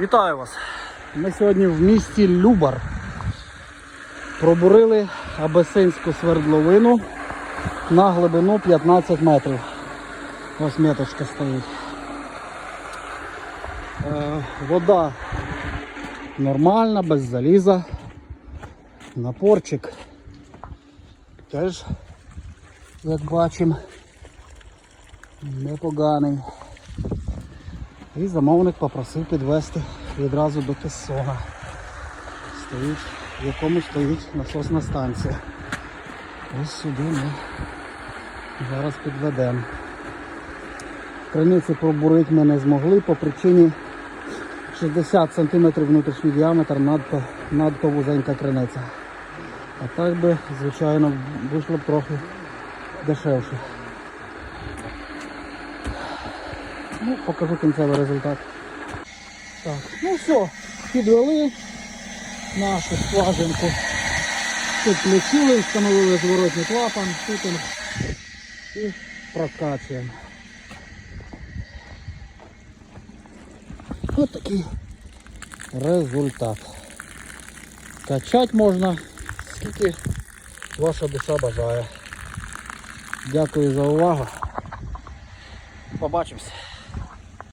Вітаю вас! Ми сьогодні в місті Любар. Пробурили абесинську свердловину на глибину 15 метрів. Ось меточка стоїть. Е, вода нормальна, без заліза. Напорчик теж, як бачимо, непоганий. І замовник попросив підвести відразу до Кессона, стоїть, в якому стоїть насосна станція. Ось сюди ми зараз підведемо. Криниці пробурити ми не змогли по причині 60 см внутрішній діаметр надто, надто вузенька криниця. А так би, звичайно, вийшло б трохи дешевше. Ну, покажу кінцевий результат. Так, ну все, підвели нашу скважинку. Підключили, встановили зворотний клапан, тут і прокачуємо. Ось такий результат. Качати можна скільки ваша душа бажає. Дякую за увагу. Побачимось.